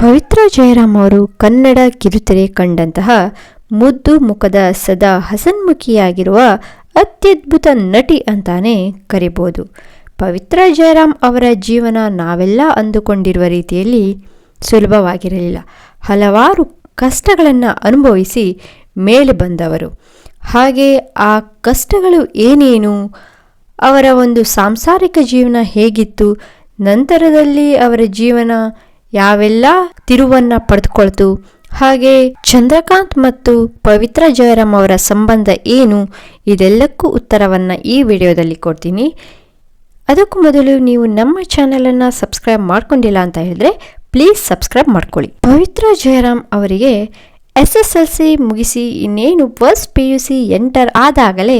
ಪವಿತ್ರ ಜಯರಾಮ್ ಅವರು ಕನ್ನಡ ಕಿರುತೆರೆ ಕಂಡಂತಹ ಮುದ್ದು ಮುಖದ ಸದಾ ಹಸನ್ಮುಖಿಯಾಗಿರುವ ಅತ್ಯದ್ಭುತ ನಟಿ ಅಂತಾನೆ ಕರಿಬೋದು. ಪವಿತ್ರ ಜಯರಾಮ್ ಅವರ ಜೀವನ ನಾವೆಲ್ಲ ಅಂದುಕೊಂಡಿರುವ ರೀತಿಯಲ್ಲಿ ಸುಲಭವಾಗಿರಲಿಲ್ಲ. ಹಲವಾರು ಕಷ್ಟಗಳನ್ನು ಅನುಭವಿಸಿ ಮೇಲೆ ಬಂದವರು. ಹಾಗೆ ಆ ಕಷ್ಟಗಳು ಏನೇನು? ಅವರ ಒಂದು ಸಾಂಸಾರಿಕ ಜೀವನ ಹೇಗಿತ್ತು? ನಂತರದಲ್ಲಿ ಅವರ ಜೀವನ ಯಾವೆಲ್ಲ ತಿರುವನ್ನ ಪಡೆದುಕೊಳ್ತು? ಹಾಗೆ ಚಂದ್ರಕಾಂತ್ ಮತ್ತು ಪವಿತ್ರ ಜಯರಾಮ್ ಅವರ ಸಂಬಂಧ ಏನು? ಇದೆಲ್ಲಕ್ಕೂ ಉತ್ತರವನ್ನು ಈ ವಿಡಿಯೋದಲ್ಲಿ ಕೊಡ್ತೀನಿ. ಅದಕ್ಕೂ ಮೊದಲು ನೀವು ನಮ್ಮ ಚಾನಲನ್ನು ಸಬ್ಸ್ಕ್ರೈಬ್ ಮಾಡ್ಕೊಂಡಿಲ್ಲ ಅಂತ ಹೇಳಿದ್ರೆ ಪ್ಲೀಸ್ ಸಬ್ಸ್ಕ್ರೈಬ್ ಮಾಡ್ಕೊಳ್ಳಿ. ಪವಿತ್ರ ಜಯರಾಮ್ ಅವರಿಗೆ ಎಸ್ ಎಸ್ ಎಲ್ ಸಿ ಮುಗಿಸಿ ಇನ್ನೇನು first P U C enter ಆದಾಗಲೇ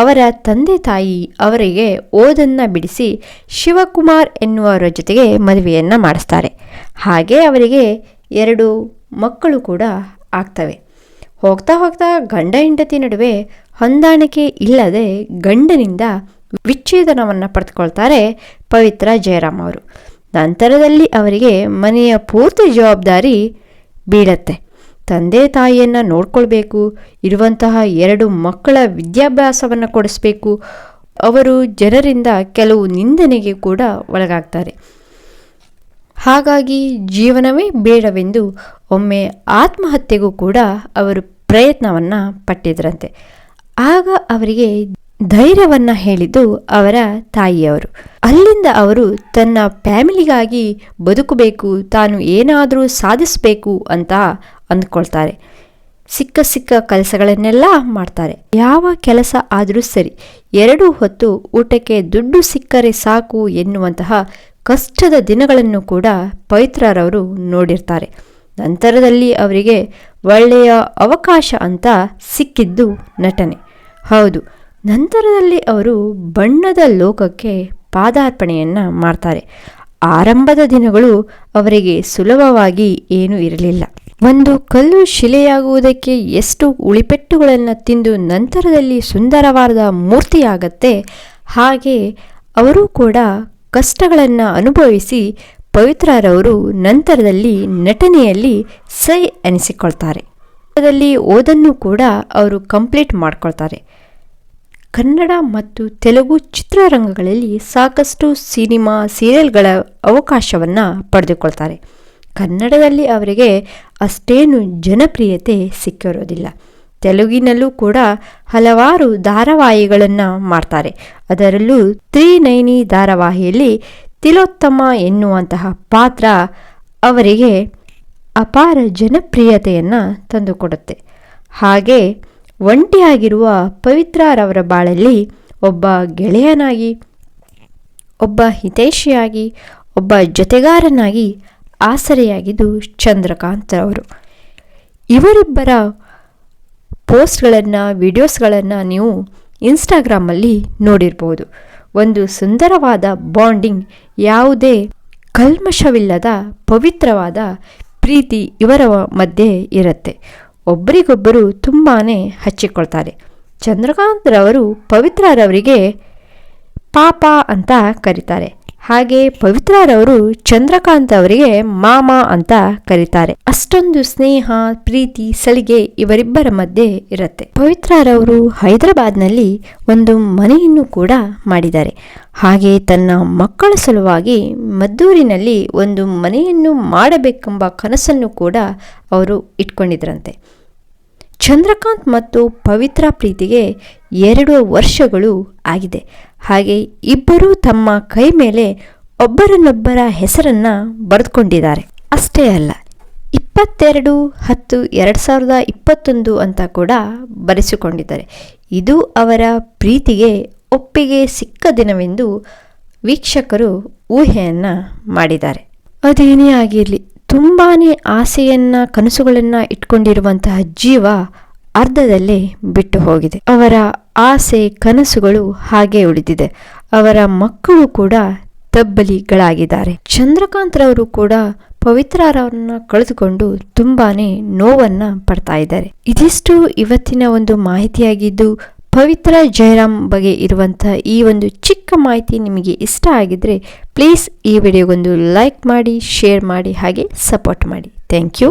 ಅವರ ತಂದೆ ತಾಯಿ ಅವರಿಗೆ ಓದನ್ನು ಬಿಡಿಸಿ ಶಿವಕುಮಾರ್ ಎನ್ನುವರ ಜೊತೆಗೆ ಮದುವೆಯನ್ನು ಮಾಡಿಸ್ತಾರೆ. ಹಾಗೆ ಅವರಿಗೆ ಎರಡು ಮಕ್ಕಳು ಕೂಡ ಆಗ್ತವೆ. ಹೋಗ್ತಾ ಹೋಗ್ತಾ ಗಂಡ ಹೆಂಡತಿ ನಡುವೆ ಹೊಂದಾಣಿಕೆ ಇಲ್ಲದೆ ಗಂಡನಿಂದ ವಿಚ್ಛೇದನವನ್ನು ಪಡೆದುಕೊಳ್ತಾರೆ ಪವಿತ್ರ ಜಯರಾಮ್ ಅವರು. ನಂತರದಲ್ಲಿ ಅವರಿಗೆ ಮನೆಯ ಪೂರ್ತಿ ಜವಾಬ್ದಾರಿ ಬೀಳತ್ತೆ. ತಂದೆ ತಾಯಿಯನ್ನು ನೋಡ್ಕೊಳ್ಬೇಕು, ಇರುವಂತಹ ಎರಡು ಮಕ್ಕಳ ವಿದ್ಯಾಭ್ಯಾಸವನ್ನು ಕೊಡಿಸ್ಬೇಕು. ಅವರು ಜನರಿಂದ ಕೆಲವು ನಿಂದನೆಗೆ ಕೂಡ ಒಳಗಾಗ್ತಾರೆ. ಹಾಗಾಗಿ ಜೀವನವೇ ಬೇಡವೆಂದು ಒಮ್ಮೆ ಆತ್ಮಹತ್ಯೆಗೂ ಕೂಡ ಅವರು ಪ್ರಯತ್ನವನ್ನು ಪಟ್ಟಿದ್ರಂತೆ. ಆಗ ಅವರಿಗೆ ಧೈರ್ಯವನ್ನು ಹೇಳಿದ್ದು ಅವರ ತಾಯಿಯವರು. ಅಲ್ಲಿಂದ ಅವರು ತನ್ನ ಫ್ಯಾಮಿಲಿಗಾಗಿ ಬದುಕಬೇಕು, ತಾನು ಏನಾದರೂ ಸಾಧಿಸಬೇಕು ಅಂತ ಅಂದ್ಕೊಳ್ತಾರೆ. ಸಿಕ್ಕ ಸಿಕ್ಕ ಕೆಲಸಗಳನ್ನೆಲ್ಲ ಮಾಡ್ತಾರೆ. ಯಾವ ಕೆಲಸ ಆದರೂ ಸರಿ, ಎರಡು ಹೊತ್ತು ಊಟಕ್ಕೆ ದುಡ್ಡು ಸಿಕ್ಕರೆ ಸಾಕು ಎನ್ನುವಂತಹ ಕಷ್ಟದ ದಿನಗಳನ್ನು ಕೂಡ ಪವಿತ್ರರವರು ನೋಡಿರ್ತಾರೆ. ನಂತರದಲ್ಲಿ ಅವರಿಗೆ ಒಳ್ಳೆಯ ಅವಕಾಶ ಅಂತ ಸಿಕ್ಕಿದ್ದು ನಟನೆ. ಹೌದು, ನಂತರದಲ್ಲಿ ಅವರು ಬಣ್ಣದ ಲೋಕಕ್ಕೆ ಪಾದಾರ್ಪಣೆಯನ್ನು ಮಾಡ್ತಾರೆ. ಆರಂಭದ ದಿನಗಳು ಅವರಿಗೆ ಸುಲಭವಾಗಿ ಏನೂ ಇರಲಿಲ್ಲ. ಒಂದು ಕಲ್ಲು ಶಿಲೆಯಾಗುವುದಕ್ಕೆ ಎಷ್ಟು ಉಳಿಪೆಟ್ಟುಗಳನ್ನು ತಿಂದು ನಂತರದಲ್ಲಿ ಸುಂದರವಾದ ಮೂರ್ತಿಯಾಗತ್ತೆ, ಹಾಗೆ ಅವರು ಕೂಡ ಕಷ್ಟಗಳನ್ನು ಅನುಭವಿಸಿ ಪವಿತ್ರರವರು ನಂತರದಲ್ಲಿ ನಟನೆಯಲ್ಲಿ ಸೈ ಅನಿಸಿಕೊಳ್ತಾರೆ. ಓದನ್ನು ಕೂಡ ಅವರು ಕಂಪ್ಲೀಟ್ ಮಾಡ್ಕೊಳ್ತಾರೆ. ಕನ್ನಡ ಮತ್ತು ತೆಲುಗು ಚಿತ್ರರಂಗಗಳಲ್ಲಿ ಸಾಕಷ್ಟು ಸಿನಿಮಾ, ಸೀರಿಯಲ್ಗಳ ಅವಕಾಶವನ್ನು ಪಡೆದುಕೊಳ್ತಾರೆ. ಕನ್ನಡದಲ್ಲಿ ಅವರಿಗೆ ಅಷ್ಟೇನು ಜನಪ್ರಿಯತೆ ಸಿಕ್ಕಿರೋದಿಲ್ಲ. ತೆಲುಗಿನಲ್ಲೂ ಕೂಡ ಹಲವಾರು ಧಾರಾವಾಹಿಗಳನ್ನು ಮಾಡ್ತಾರೆ. ಅದರಲ್ಲೂ ತ್ರಿನೈನಿ ಧಾರಾವಾಹಿಯಲ್ಲಿ ತಿಲೋತ್ತಮ ಎನ್ನುವಂತಹ ಪಾತ್ರ ಅವರಿಗೆ ಅಪಾರ ಜನಪ್ರಿಯತೆಯನ್ನು ತಂದುಕೊಡುತ್ತೆ. ಹಾಗೆ ಒಂಟಿಯಾಗಿರುವ ಪವಿತ್ರರವರ ಬಾಳಲ್ಲಿ ಒಬ್ಬ ಗೆಳೆಯನಾಗಿ, ಒಬ್ಬ ಹಿತೈಷಿಯಾಗಿ, ಒಬ್ಬ ಜೊತೆಗಾರನಾಗಿ ಆಸರೆಯಾಗಿದ್ದು ಚಂದ್ರಕಾಂತ್ ಅವರು ಇವರಿಬ್ಬರ ಪೋಸ್ಟ್ಗಳನ್ನು, ವಿಡಿಯೋಸ್ಗಳನ್ನು ನೀವು ಇನ್ಸ್ಟಾಗ್ರಾಮಲ್ಲಿ ನೋಡಿರ್ಬೋದು. ಒಂದು ಸುಂದರವಾದ ಬಾಂಡಿಂಗ್, ಯಾವುದೇ ಕಲ್ಮಶವಿಲ್ಲದ ಪವಿತ್ರವಾದ ಪ್ರೀತಿ ಇವರ ಮಧ್ಯೆ ಇರುತ್ತೆ. ಒಬ್ಬರಿಗೊಬ್ಬರು ತುಂಬಾ ಹಚ್ಚಿಕೊಳ್ತಾರೆ. ಚಂದ್ರಕಾಂತ್ರವರು ಪವಿತ್ರರವರಿಗೆ ಪಾಪ ಅಂತ ಕರೀತಾರೆ. ಹಾಗೆ ಪವಿತ್ರರವರು ಚಂದ್ರಕಾಂತ್ ಅವರಿಗೆ ಮಾಮ ಅಂತ ಕರೀತಾರೆ. ಅಷ್ಟೊಂದು ಸ್ನೇಹ, ಪ್ರೀತಿ, ಸಲಿಗೆ ಇವರಿಬ್ಬರ ಮಧ್ಯೆ ಇರುತ್ತೆ. ಪವಿತ್ರರವರು ಹೈದರಾಬಾದ್ನಲ್ಲಿ ಒಂದು ಮನೆಯನ್ನು ಕೂಡ ಮಾಡಿದ್ದಾರೆ. ಹಾಗೆ ತನ್ನ ಮಕ್ಕಳ ಸಲುವಾಗಿ ಮದ್ದೂರಿನಲ್ಲಿ ಒಂದು ಮನೆಯನ್ನು ಮಾಡಬೇಕೆಂಬ ಕನಸನ್ನು ಕೂಡ ಅವರು ಇಟ್ಕೊಂಡಿದ್ರಂತೆ. ಚಂದ್ರಕಾಂತ್ ಮತ್ತು ಪವಿತ್ರ ಪ್ರೀತಿಗೆ ಎರಡು ವರ್ಷಗಳು ಆಗಿದೆ. ಹಾಗೆ ಇಬ್ಬರೂ ತಮ್ಮ ಕೈ ಮೇಲೆ ಒಬ್ಬರನ್ನೊಬ್ಬರ ಹೆಸರನ್ನ ಬರೆದುಕೊಂಡಿದ್ದಾರೆ. ಅಷ್ಟೇ ಅಲ್ಲ, ಇಪ್ಪತ್ತೆರಡು, ಹತ್ತು, ಎರಡು ಸಾವಿರದ ಇಪ್ಪತ್ತೊಂದು ಅಂತ ಕೂಡ ಬರೆಸಿಕೊಂಡಿದ್ದಾರೆ. ಇದು ಅವರ ಪ್ರೀತಿಗೆ ಒಪ್ಪಿಗೆ ಸಿಕ್ಕ ದಿನವೆಂದು ವೀಕ್ಷಕರು ಊಹೆಯನ್ನು ಮಾಡಿದ್ದಾರೆ. ಅದೇನೇ ಆಗಿರಲಿ ತುಂಬಾ ಆಸೆಯನ್ನ, ಕನಸುಗಳನ್ನು ಇಟ್ಕೊಂಡಿರುವಂತಹ ಜೀವ ಅರ್ಧದಲ್ಲೇ ಬಿಟ್ಟು ಹೋಗಿದೆ. ಅವರ ಆಸೆ, ಕನಸುಗಳು ಹಾಗೆ ಉಳಿದಿದೆ. ಅವರ ಮಕ್ಕಳು ಕೂಡ ತಬ್ಬಲಿಗಳಾಗಿದ್ದಾರೆ. ಚಂದ್ರಕಾಂತ್ರವರು ಕೂಡ ಪವಿತ್ರರವರನ್ನ ಕಳೆದುಕೊಂಡು ತುಂಬಾನೇ ನೋವನ್ನ ಪಡ್ತಾ ಇದ್ದಾರೆ. ಇದಿಷ್ಟು ಇವತ್ತಿನ ಒಂದು ಮಾಹಿತಿಯಾಗಿದ್ದು, ಪವಿತ್ರ ಜಯರಾಮ್ ಬಗ್ಗೆ ಇರುವಂತಹ ಈ ಒಂದು ಚಿಕ್ಕ ಮಾಹಿತಿ ನಿಮಗೆ ಇಷ್ಟ ಆಗಿದ್ರೆ ಪ್ಲೀಸ್ ಈ ವಿಡಿಯೋಗೊಂದು ಲೈಕ್ ಮಾಡಿ, ಶೇರ್ ಮಾಡಿ, ಹಾಗೆ ಸಪೋರ್ಟ್ ಮಾಡಿ. Thank you.